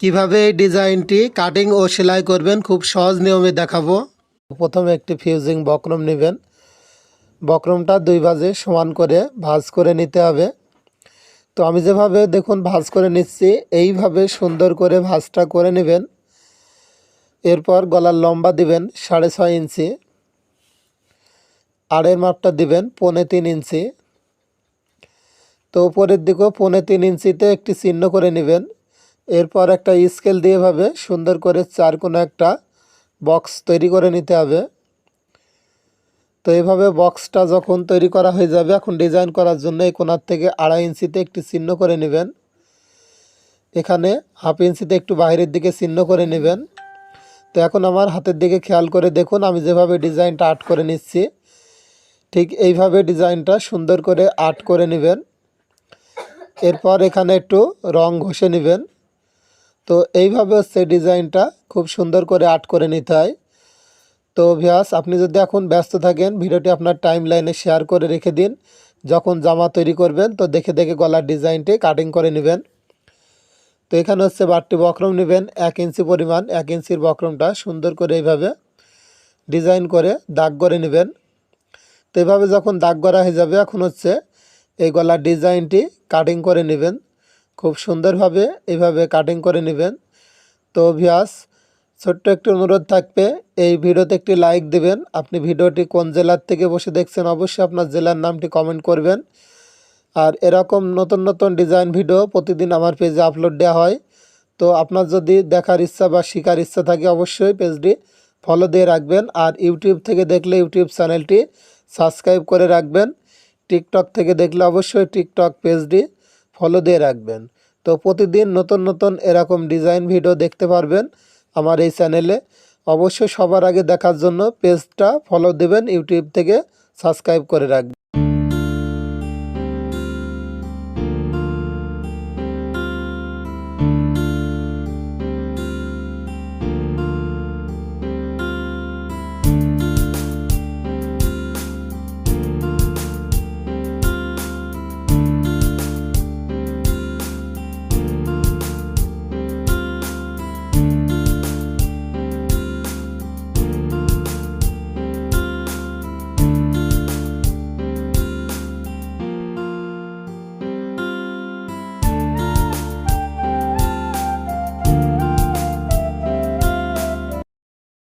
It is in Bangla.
কীভাবে এই ডিজাইনটি কাটিং ও সেলাই করবেন খুব সহজ নিয়মে দেখাবো। প্রথমে একটি ফিউজিং বক্রম নেবেন। বক্রমটা দুই ভাজে সমান করে ভাজ করে নিতে হবে। তো আমি যেভাবে দেখুন ভাঁজ করে নিচ্ছি, এইভাবে সুন্দর করে ভাজটা করে নেবেন। এরপর গলার লম্বা দিবেন সাড়ে ছয় ইঞ্চি। আড়ের মাপটা দিবেন পৌনে তিন ইঞ্চি। তো উপরের দিকেও পৌনে তিন ইঞ্চিতে একটি চিহ্ন করে নেবেন। এরপর একটা স্কেল দিয়ে ভাবে, সুন্দর করে চার কোনো একটা বক্স তৈরি করে নিতে হবে। তো এইভাবে বক্সটা যখন তৈরি করা হয়ে যাবে, এখন ডিজাইন করার জন্য এই কোনার থেকে আড়াই ইঞ্চিতে একটি চিহ্ন করে নেবেন। এখানে হাফ ইঞ্চিতে একটু বাইরের দিকে চিহ্ন করে নেবেন। তো এখন আমার হাতের দিকে খেয়াল করে দেখুন, আমি যেভাবে ডিজাইনটা আর্ট করে নিচ্ছি, ঠিক এইভাবে ডিজাইনটা সুন্দর করে আর্ট করে নেবেন। এরপর এখানে একটু রং ঘষে নেবেন। তো এইভাবে হচ্ছে ডিজাইনটা খুব সুন্দর করে আর্ট করে নিতে হয়। তো ভিয়াস আপনি যদি এখন ব্যস্ত থাকেন, ভিডিওটি আপনার টাইম লাইনে শেয়ার করে রেখে দিন। যখন জামা তৈরি করবেন, তো দেখে দেখে গলার ডিজাইনটি কাটিং করে নেবেন। তো এখানে হচ্ছে বাটটি বক্রম নেবেন, এক ইঞ্চি পরিমাণ, এক ইঞ্চির বক্রমটা সুন্দর করে এইভাবে ডিজাইন করে দাগ করে নেবেন। তো এভাবে যখন দাগ করা হয়ে যাবে, এখন হচ্ছে এই গলার ডিজাইনটি কাটিং করে নেবেন। খুব সুন্দরভাবে এইভাবে কাটিং করে নেবেন। তো ভিয়াস ছোট্ট একটি অনুরোধ থাকবে, এই ভিডিওতে একটি লাইক দিবেন। আপনি ভিডিওটি কোন জেলার থেকে বসে দেখছেন অবশ্যই আপনার জেলার নামটি কমেন্ট করবেন। আর এরকম নতুন নতুন ডিজাইন ভিডিও প্রতিদিন আমার পেজে আপলোড দেওয়া হয়। তো আপনার যদি দেখার ইচ্ছা বা শেখার ইচ্ছা থাকে অবশ্যই পেজটি ফলো দিয়ে রাখবেন। আর ইউটিউব থেকে দেখলে ইউটিউব চ্যানেলটি সাবস্ক্রাইব করে রাখবেন। টিকটক থেকে দেখলে অবশ্যই টিকটক পেজটি ফলো দিয়ে রাখবেন। তো প্রতিদিন নতুন নতুন এরকম ডিজাইন ভিডিও দেখতে পারবেন আমার এই চ্যানেলে অবশ্যই সবার আগে দেখার জন্য পেজটা ফলো দেবেন ইউটিউব থেকে সাবস্ক্রাইব করে রাখবেন।